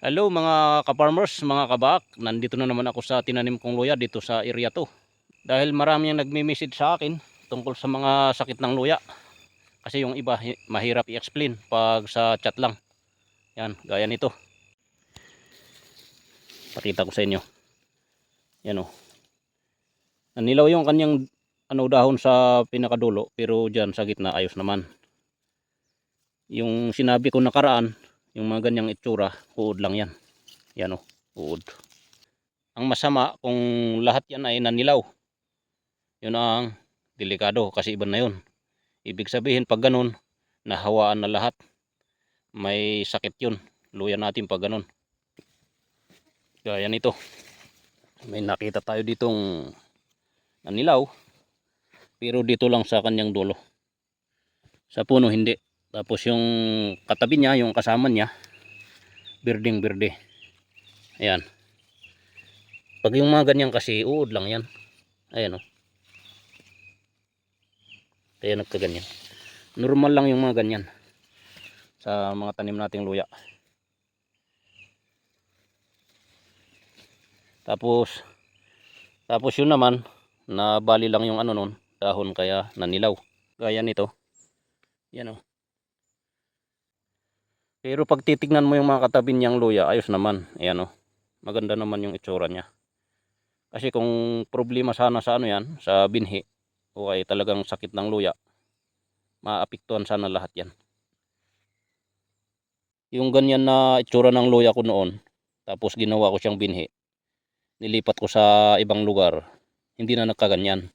Hello mga ka-farmers, mga kabak. Nandito na naman ako sa tinanim kong luya dito sa area to. Dahil marami ang nagme-message sa akin tungkol sa mga sakit ng luya. Kasi yung iba hi- mahirap i-explain pag sa chat lang. Yan, gaya nito. Pakita ko sa inyo. Yan o. Nanilaw yung kanyang ano dahon sa pinakadulo pero dyan sa gitna ayos naman. Yung sinabi ko nakaraan, yung mga ganyang itsura, uod lang yan. Yan o, uod. Ang masama kung lahat yan ay nanilaw. Yun ang delikado kasi iba na yun. Ibig sabihin pag ganun, nahawaan na lahat. May sakit yun. Luya natin pag ganun. Gaya nito. May nakita tayo ditong nanilaw. Pero dito lang sa kanyang dulo. Sa puno hindi. Tapos yung katabi niya, yung kasama niya, birding birde. Ayan. Pag yung mga ganyan kasi, uod lang yan. Ayan o. Kaya nagkaganyan. Normal lang yung mga ganyan. Sa mga tanim nating luya. Tapos, tapos yun naman, na bali lang yung ano nun, dahon kaya nanilaw. Gaya nito. Yan o. Pero pag titignan mo yung mga katabi niyang luya, ayos naman. Ayan o. Maganda naman yung itsura niya. Kasi kung problema sana sa ano yan, sa binhi, o ay talagang sakit ng luya, maapektuhan sana lahat yan. Yung ganyan na itsura ng luya ko noon, tapos ginawa ko siyang binhi, nilipat ko sa ibang lugar, hindi na nagkaganyan.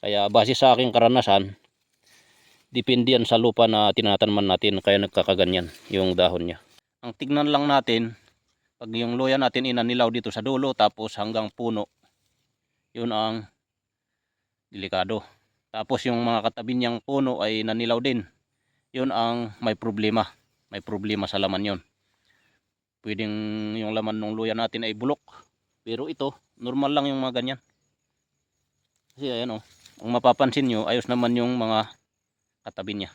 Kaya base sa aking karanasan, depende yan sa lupa na tinatanaman natin kaya nagkakaganyan yung dahon niya. Ang tignan lang natin, pag yung luya natin inanilaw dito sa dulo tapos hanggang puno, yun ang delikado. Tapos yung mga katabi niyang puno ay nanilaw din, yun ang may problema. May problema sa laman yun. Pwedeng yung laman ng luya natin ay bulok, pero ito, normal lang yung mga ganyan. Kasi ayan o, ang mapapansin nyo, ayos naman yung mga katabi niya.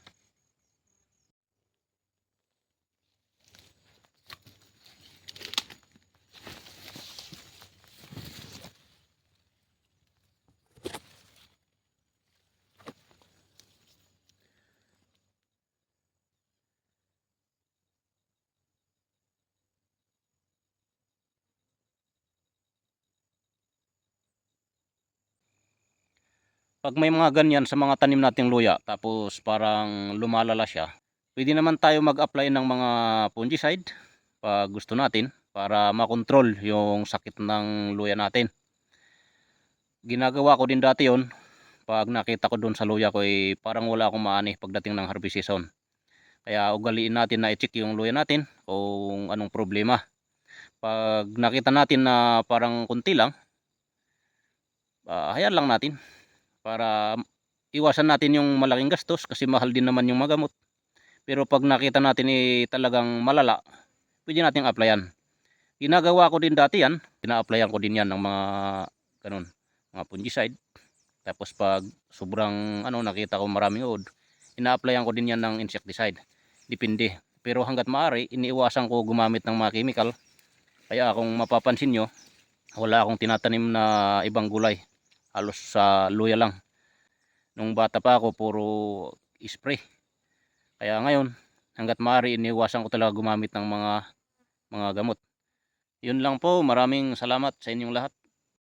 Pag may mga ganyan sa mga tanim nating luya, tapos parang lumalala siya, pwede naman tayo mag-apply ng mga fungicide pag gusto natin para makontrol yung sakit ng luya natin. Ginagawa ko din dati yon pag nakita ko doon sa luya ko ay parang wala akong maani pagdating ng harvest season. Kaya ugaliin natin na i-check yung luya natin kung anong problema. Pag nakita natin na parang kunti lang, ah, hayaan lang natin para iwasan natin yung malaking gastos kasi mahal din naman yung magamot. Pero pag nakita natin eh, talagang malala, pwede nating applyan. Ginagawa ko din dati yan, pina-applyan ko din yan ng mga ganun, mga fungicide. Tapos pag sobrang ano nakita ko maraming uod, ina-applyan ko din yan ng insecticide. Depende. Pero hanggat maaari, iniiwasan ko gumamit ng mga chemical. Kaya kung mapapansin nyo, wala akong tinatanim na ibang gulay halos sa luya lang. Nung bata pa ako, puro spray. Kaya ngayon, hanggat maaari, iniwasan ko talaga gumamit ng mga mga gamot. Yun lang po, maraming salamat sa inyong lahat.